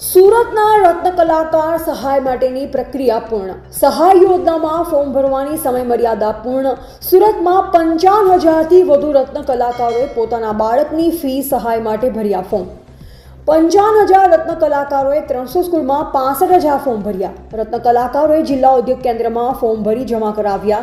સુરતના રત્ન કલાકાર સહાય માટેની પ્રક્રિયા પૂર્ણ. સહાય યોજનામાં ફોર્મ ભરવાની સમય મર્યાદા પૂર્ણ. સુરતમાં પંચાવન હજારથી વધુ રત્ન કલાકારોએ પોતાના બાળકની ફી સહાય માટે ભર્યા ફોર્મ. પંચાવન હજાર રત્ન કલાકારોએ ત્રણસો સ્કૂલમાં પાસઠ હજાર ફોર્મ ભર્યા. રત્ન કલાકારોએ જિલ્લા ઉદ્યોગ કેન્દ્રમાં ફોર્મ ભરી જમા કરાવ્યા.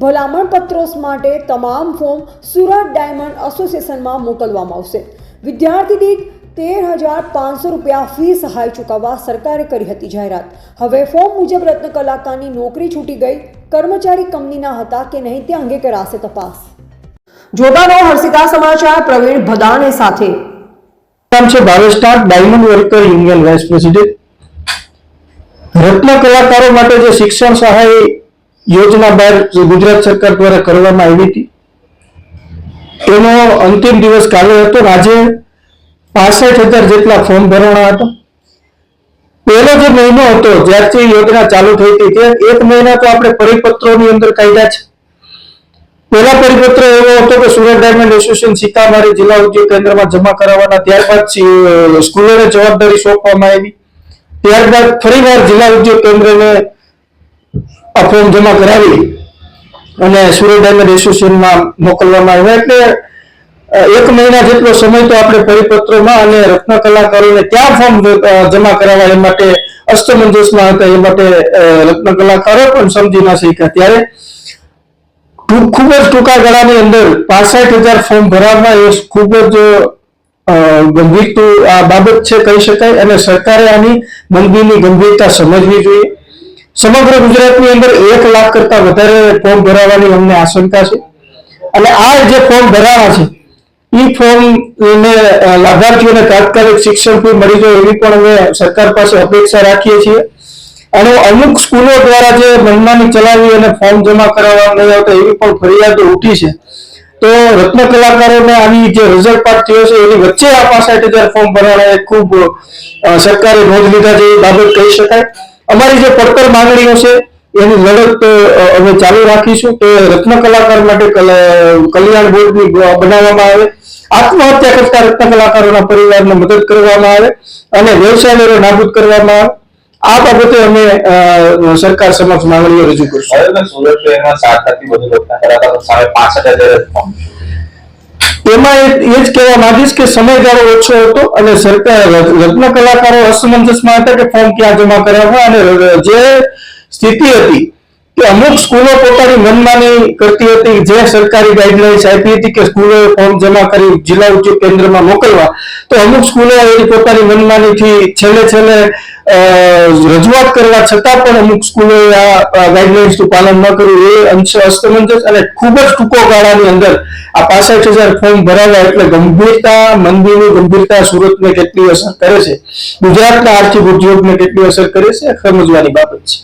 ભલામણ પત્રો માટે તમામ ફોર્મ સુરત ડાયમંડ એસોસિએશનમાં મોકલવામાં આવશે. વિદ્યાર્થી દીઠ તેર હજાર પાંચસો રૂપિયા ફી સહાય ચૂકવવા સરકારે કરી હતી જાહેરાત. હવે ફોર્મ મુજબ રત્ન કલાકારની નોકરી છૂટી ગઈ. કર્મચારી કંપનીના હતા કે નહીં તે અંગે કરાશે તપાસ. જોતાનો હર્ષિતા સમાચાર પ્રવીણ ભદાને સાથે. નામ છે Bharat star diamond worker union vice president. રત્ન કલાકારો માટે જે શિક્ષણ સહાય યોજના બહાર જે ગુજરાત સરકાર દ્વારા કરવામાં આવી હતી તેનો અંતિમ દિવસ કાલે હતો. આજે પાસઠ હજાર જેટલા ફોર્મ ભરવાના હતા. પહેલો જે મહિનો હતો જ્યારથી યોજના ચાલુ થઈ હતી ત્યાં એક મહિના તો આપણે પરિપત્રોની અંદર કાયદા છે. પહેલા પરિપત્ર એવો હતો કે સુરત ડાયમંડ એસોસિએશન સીતામારી જિલ્લા ઉદ્યોગ કેન્દ્રમાં જમા કરાવવાના, ત્યારબાદ સ્કૂલોને જવાબદારી સોંપવામાં આવી. ત્યારબાદ ફરીવાર જિલ્લા ઉદ્યોગ કેન્દ્રને આ ફોર્મ જમા કરાવી અને સુરત ડાયમંડ એસોસિએશનમાં મોકલવામાં આવ્યા. એટલે એક મહિના જેટલો સમય તો આપણે પરિપત્રોમાં અને રત્ન કલાકારોને ત્યાં ફોર્મ જમા કરાવવા એ માટે અસ્તમંજસમાં હતા, એ માટે રત્ન કલાકારો પણ સમજી ના શક્યા. ત્યારે ખૂબ જ ટૂંકા ગાળાની અંદર પાસઠ હજાર ફોર્મ ભરાવવા એ ખૂબ જ ગંભીરતું ગંભીર આ બાબત છે, કહી શકાય. અને સરકારે આની મંદીની ગંભીરતા સમજવી જોઈએ. સમગ્ર ગુજરાતની અંદર એક લાખ કરતા વધારે ફોર્મ ભરાવાની અમને આશંકા છે. અને આ જે ફોર્મ ભરાવા છે એ ફોર્મ ને અ, લાભાર્થીઓને તાત્કાલિક શિક્ષણ ફી મળી જાય એવી પણ અમે સરકાર પાસે અપેક્ષા રાખીએ છીએ. અને અમુક સ્કૂલો દ્વારા જે મહિનાની ચલાવી અને ફોર્મ જમા કરાવવા નહીં આવતા એવી પણ ફરિયાદો ઉઠી છે. તો રત્ન કલાકારોને આની જે રિઝલ્ટ પાસ થયો છે એની વચ્ચે આ પાસઠ હજાર ફોર્મ ભરવાના એ ખૂબ સરકારે નોંધ લીધા જેવી બાબત કહી શકાય. અમારી જે પડતર માંગણીઓ છે એની લડત અમે ચાલુ રાખીશું. કે રત્ન કલાકાર માટે કલ- કલ્યાણ બોર્ડની બનાવવામાં આવે. આત્મહત્યા કરતા રત્ન કલાકારોના પરિવારને મદદ કરવામાં આવે અને વ્યવસાય વેરો નાબૂદ કરવામાં આવે. આ બાબતે અમે સરકાર સમક્ષ માંગણીઓ રજૂ કરશું. સુરત શહેરમાં સાતથી વધુ રત્ન કલાકારો સામે પાસઠ હજાર એ એ જ કહેવા માંગીશ કે સમયગાળો ઓછો હતો અને સરકાર રત્ન કલાકારો અસમંજસમાં હતા કે ફોર્મ ક્યાં જમા કરાવવા અને જે સ્થિતિ હતી કે અમુક સ્કૂલો પોતાની મનમાની કરતી હતી, જે સરકારી ગાઈડલાઇન્સ આપી હતી કે સ્કૂલોએ ફોર્મ જમા કરી જિલ્લા ઉદ્યોગ કેન્દ્રમાં મોકલવા. તો અમુક સ્કૂલો એની પોતાની મનમાનીથી છેલ્લે છેલ્લે રજૂઆત કરવા છતાં પણ અમુક સ્કૂલોએ આ ગાઈડલાઇન્સનું પાલન ન કર્યું. એ અંશ, અસ્તમંજસ અને ખૂબ જ ટૂંકો ગાળાની અંદર આ પાસઠ હજાર ફોર્મ ભરાવ્યા એટલે ગંભીરતા, મંદીની ગંભીરતા સુરતને કેટલી અસર કરે છે? ગુજરાતના આર્થિક ઉદ્યોગને કેટલી અસર કરે છે? સમજવાની બાબત છે.